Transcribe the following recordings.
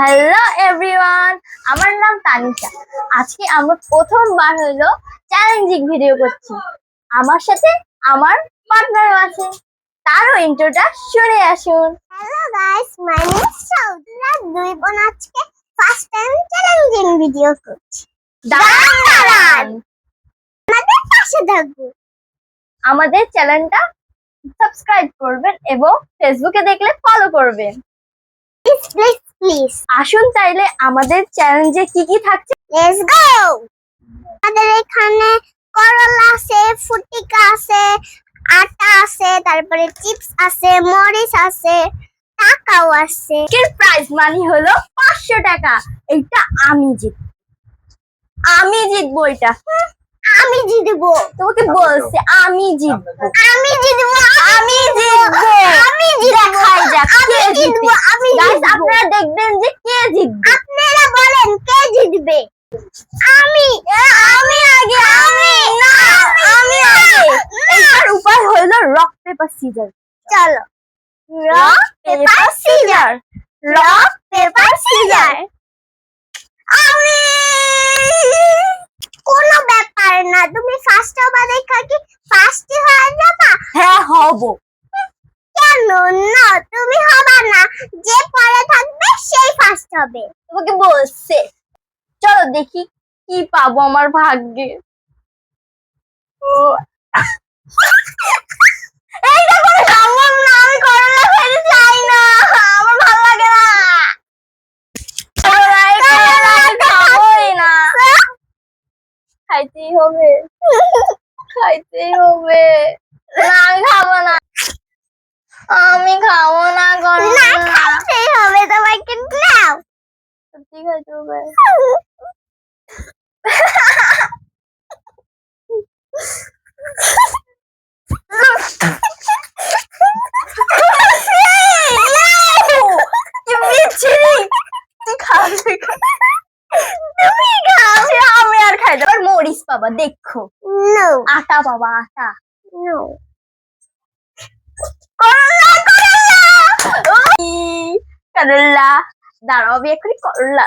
Hello everyone আমার নাম তানিশা। আজকে আমরা প্রথমবার হলো চ্যালেঞ্জিং ভিডিও করছি। আমার সাথে আমার পার্টনারও আছে। তারও ইন্ট্রোটা শুনে আসুন। Hello guys my name is সৌদুরা দুই বোন আজকে ফার্স্ট টাইম চ্যালেঞ্জিং ভিডিও করছি। দাঁড়ান দাঁড়ান আমাদের পাশে থাকব। আমাদের চ্যানেলটা সাবস্ক্রাইব করবেন এবং ফেসবুকে দেখলে ফলো করবেন। প্লিজ প্লিজ প্লিজ আসুন চাইলে আমাদের চ্যালেঞ্জে কি কি থাকছে? লেটস গো আমাদের এখানে করলা আছে ফুটিকা আছে আটা আছে তারপরে চিপস আছে মরিচ আছে টাকাও আছে। এর প্রাইস মানি হলো পাঁচশো টাকা। এটা আমি জিতবো আমি জিতবো এটা। আমি জিতবো। তোমাকে বলছে আমি জিতবো। আমি জিতবো। আমি জিতবো আমি জিতবো দেখাই যাক আমি কে জিতবো আমি গাইস আপনারা দেখবেন যে কে জিতবে। আপনারা বলেন কে জিতবে? আমি আমি আগে আমি না আমি আগে। এটার উপায় হলো রক পেপার সিজার চলো। Rock paper scissor rock paper scissor আমি কোনো ব্যাপার না। তুমি ফার্স্ট হবা দেখা কি ফার্স্টই হয়ে যাবা? হ্যাঁ হব। কেন? না তুমি হবা না। যে পরে থাকবে সেই ফার্স্ট হবে। তোমাকে বলছে। চলো দেখি কি পাবো আমার ভাগ্যে। ও এইটা কোনো সম্ভব না আমি করোনা খেতে চাই না আমার ভালো লাগে না করোনা এই করোনা আমি খাবোই না খাইতেই হবে। খাইতেই হবে। না আমি খাব না। আমি খাব না না করোনা খাইতেই হবে তোমাকে নাও। সত্যি খাইতে হবে কি বিচ্ছিরি তুই খা তুই খা। তুমি খাও সে আমি আর খাই দেবো পাবা দেখো। আটা বাবা আটা। নো করলা করলা! ওই, করলা। দাঁড়াও আমি এখনই করল্লা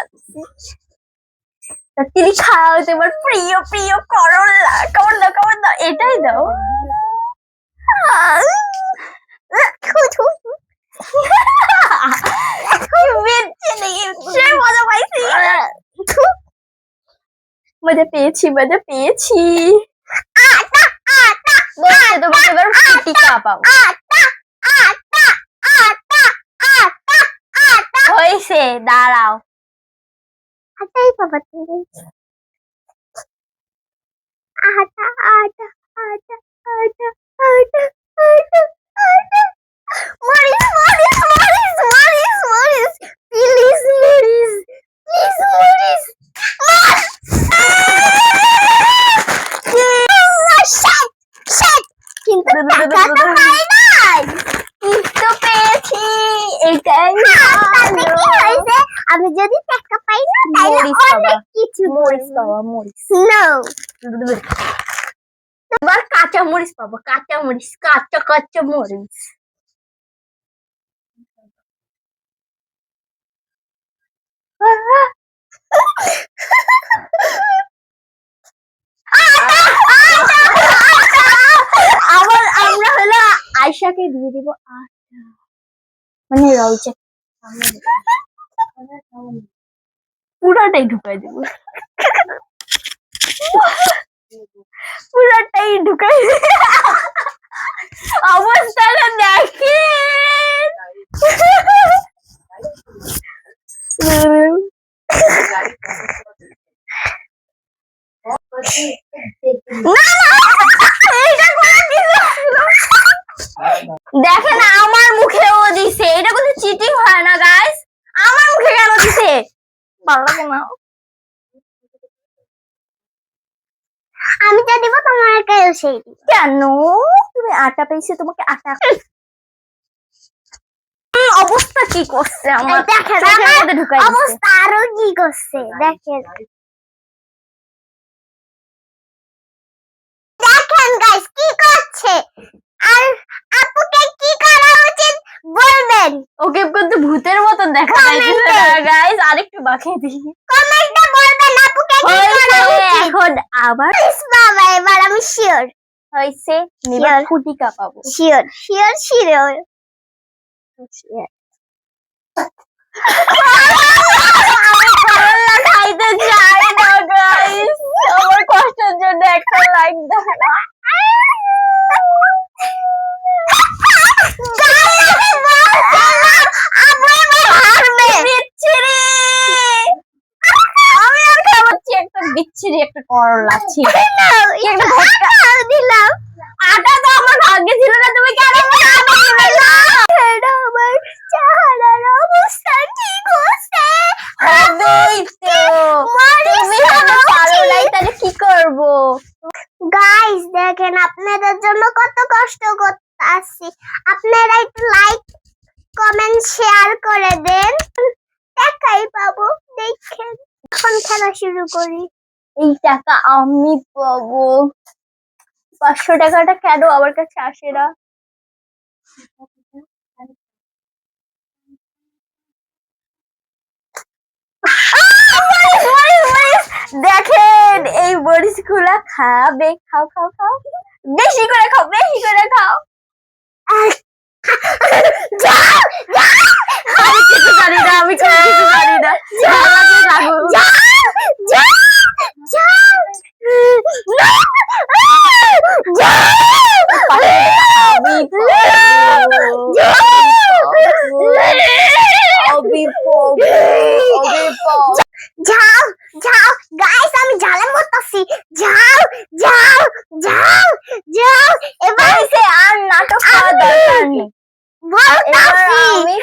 তিনি খাওয়া তোমার প্রিয় প্রিয় করল্লা কেমন দাও কেমন দাও। এটাই দাও মজা পেয়েছি মজা পেয়েছি আটা আটা বলছে তোমাকে এবার ফুটিকা পাবো আটা আটা আটা আটা আটা হয়েছে দাঁড়াও আটাই বাবা তুমি আটা আটা আটা আটা আটা আটা আটা মরিস মরিস মরিস মরিস মরিস প্লিজ মরিস প্লিজ মরিস কিন্তু টাকা পাই নাই তো পেয়েছি। এটাই কি হয়েছে? আমি যদি টাকা পাই না তাহলে। অনেক কিছু মরিচ পাবা মরিচ নো এবার কাঁচা মরিচ পাবো কাঁচা মরিচ কাঁচা কাঁচা মরিচ। আবার আমরা হলো আয়শাকে দিয়ে দিব আটা। মানে রয়েছে। পুরাটাই ঢুকাই দেবো। পুরাটাই ঢুকাই অবস্থাটা দেখেন না না এইটা করে দিল দেখেন আমার মুখেও দিছে এটা কোনো চিটিং হয় না গাইস আমার মুখে কেন দিছে ভালো লাগে না আমি যা দিব তোমার কেউ সেই কেন? তুমি আটা পেয়েছে তোমাকে আটা অবস্থা কি করছে আমার? আমার মধ্যে ঢুকাই অবস্থা আরও কি করছে? দেখেন। দেখেন গাইস কি করছে? আর আপুকে কি করা উচিত বলবেন? ওকে কিন্তু ভূতের মতন দেখা যাইতেছে গাইস আরেকটু বাকিয়ে দিই কমেন্টে বলবেন আপুকে কি করা উচিত? এখন আবার বাবা এবার আমি শিওর হয়েছে এবার Sure. ফুটিকা পাবো। শিওর শিওর শিওর খাইতে চাই না গাইস আমার কষ্টের জন্য একটা লাইক দাও বিচ্ছিরি আমি আর খাওয়াচ্ছি একটা একটা করলা ছিল দিলাম। আটা তো আমার ভাগ্যে ছিল না তুমি কেন আমার চেহারার অবস্থা ঠিক হচ্ছে কি করব? গাইস দেখেন আপনাদের জন্য কত কষ্ট করতে আসছি আপনারা একটু লাইক কমেন্ট শেয়ার করে দেন। টাকাই পাবো দেখেন। এখন খেলা শুরু করি। এই টাকা আমি পাবো। পাঁচশো টাকাটা কেন আমার কাছে আসে না? দেখেন, এই মরিচগুলা খাবে, খাও খাও খাও। বেশি করে খাও, বেশি করে খাও। আমি কিছু জানি না, আমি কোনো কিছু জানি না আমাকে লাগো যাও যাও যাও আমি আমি পাবো আমি পাবো যাও যাও গাইস আমি জালে মরতাছি যাও যাও যাও যাও এবার হয়েছে আর নাটক করার দরকার নেই এবার বলতাছি আমি আপু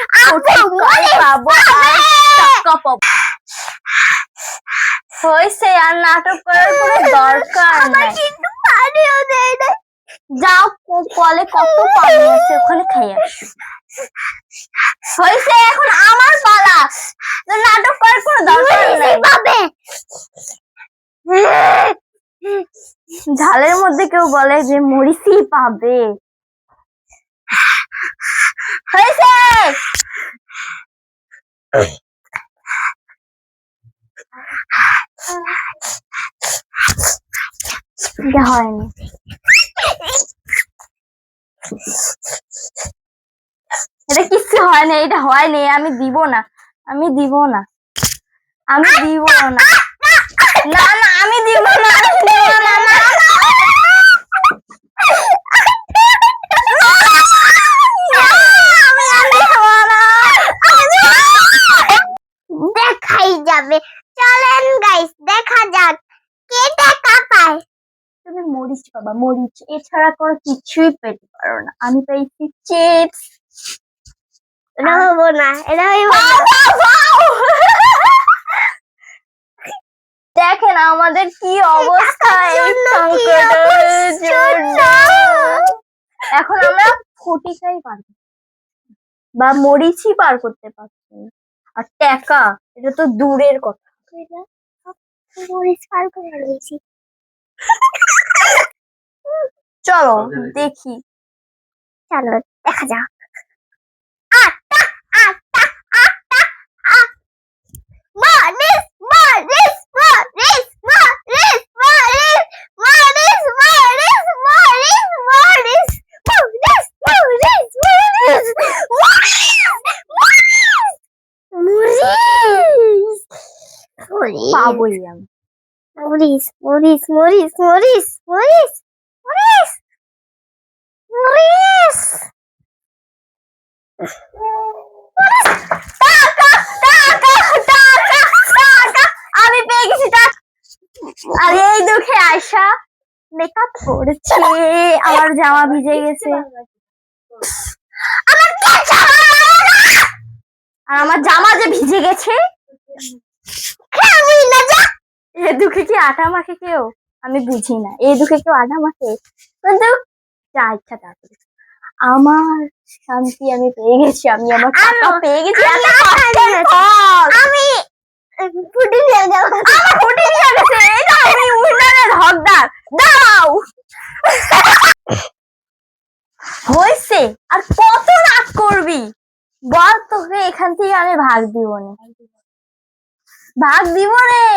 সঠিক মরে পাবো আর টাকা পাবো হয়েছে আর নাটক করার কোনো দরকার আমার নাই পানিও দেয় না যাও কলে কত পানি আছে ওখানে আসো হয়েছে এখন আমার পালা নাটক করার কোনো দরকার নেই ঝালের মধ্যে কেউ বলে যে মরিচই পাবে হয়েছে এটা কিচ্ছু হয়নি, এটা হয়নি, আমি দিব না, আমি দিব না, আমি দিব না। না না, আমি দিব না আমি দিব না না আমি আর দিব না। দেখাই যাবে। চলেন গাইস দেখা যাক। কে টাকা পায়? তুমি মরিচ পাবা মরিচ। এছাড়া কোনো কিছুই পেতে পারো না। আমি পেয়েছি চিপস এটা হব না এটা দেখেন আমাদের কি অবস্থা? এখন আমরা ফটিকাই পার বা মরিচই পার করতে পারছি না। আর টাকা এটা তো দূরের কথা। চলো দেখি। চলো দেখা যাক। আমি পেয়ে গেছি এই দুঃখে মেকআপ করছে আমার জামা ভিজে গেছে আর আমার জামা যে ভিজে গেছে এ দুঃখে কি আটা মাখে কেউ? আমি বুঝি না। এই দুঃখে কেউ আটা মাখে? কিন্তু যা ইচ্ছা তা আমার শান্তি আমি পেয়ে গেছি। আমি আমার টাকা পেয়ে গেছি। আমি ফুটি নিয়ে আমার ফুটে নিয়ে গেছে এটা আমি হকদার। দাও হয়েছে আর কত রাগ করবি? বল তোকে এখান থেকে আমি ভাগ দিব না। ভাগ দিব রে?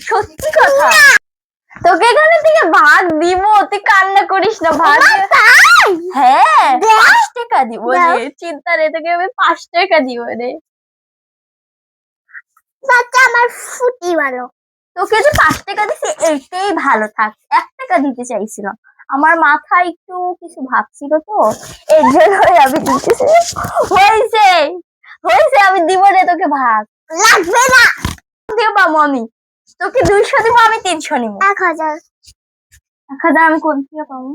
সত্যি কথা। তোকে এখানে থেকে ভাগ দিব তুই কান্না করিস না ভাগ হ্যাঁ পাঁচ টাকা দিব রে চিন্তা রে তোকে আমি পাঁচ টাকা দিব রে। বাচ্চা আমার ফুটি ভালো। তোকে যে পাঁচ টাকা দিছি এইটাই ভালো থাক। এক টাকা দিতে চাইছিলাম। আমার মাথায় একটু কিছু ভাবছিল তো এর জন্য আমি দিতেছি। হয়েছে হয়েছে আমি দিব রে তোকে ভাগ লাগবে না। দিয়ে পাবো আমি। তোকে দুইশো দিব আমি তিনশো নিবো। এক হাজার। এক হাজার আমি কোন থেকে পাবো?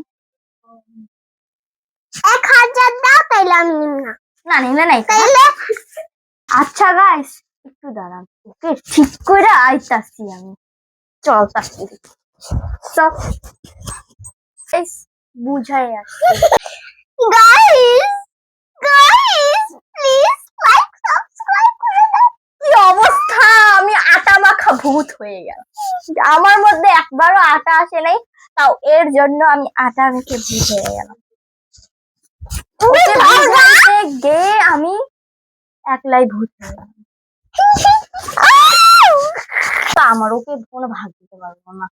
এক হাজার দাও তাইলে আমি নিব না। না নিলে নাই তাইলে আচ্ছা গাইস একটু দাঁড়ান। ওকে ঠিক করে আইতাছি আমি। চল তাসি সব এই বুঝাই আসছে। Guys guys please like subscribe কি অবস্থা? আমি আটা মাখা ভূত হয়ে গেল আমার মধ্যে একবারও আটা আসে নাই তাও এর জন্য আমি আটা মেখে ভূত হয়ে গেলাম। গিয়ে আমি একলাই ভূত হয়ে গেলাম। তা আমার ওকে কোনো ভাগ দিতে পারব না।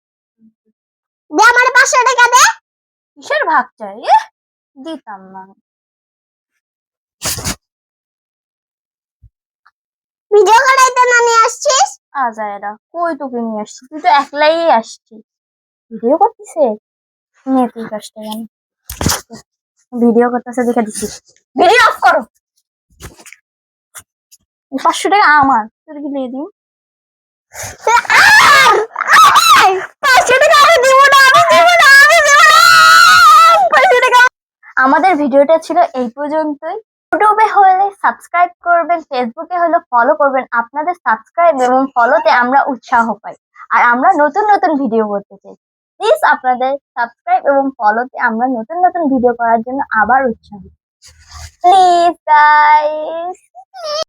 আমার পাঁচশো টাকা দে। কিসের ভাগ চাই? দিতাম না। ভিডিও করাইতে না নিয়ে আসছিস আজায়রা কই তোকে নিয়ে আসছি? তুই তো একলাই আসছিস। ভিডিও করতেছে? নিয়ে তুই কাজটা জানি। ভিডিও করতেছে দেখে দিচ্ছি ভিডিও অফ করো। পাঁচশো টাকা আমার তোর কি দিয়ে দিই পাঁচশো টাকা আমি দিব না আমি দিব না আমি দিব না। পাঁচশো টাকা। আমাদের ভিডিওটা ছিল এই পর্যন্তই। ইউটিউবে হলে সাবস্ক্রাইব করবেন ফেসবুকে হলে ফলো করবেন। আপনাদের সাবস্ক্রাইব এবং ফলোতে আমরা উৎসাহ পাই। আর আমরা নতুন নতুন ভিডিও করতে চাই। প্লিজ আপনাদের সাবস্ক্রাইব এবং ফলোতে আমরা নতুন নতুন ভিডিও করার জন্য আবার উৎসাহ প্লিজ গাইস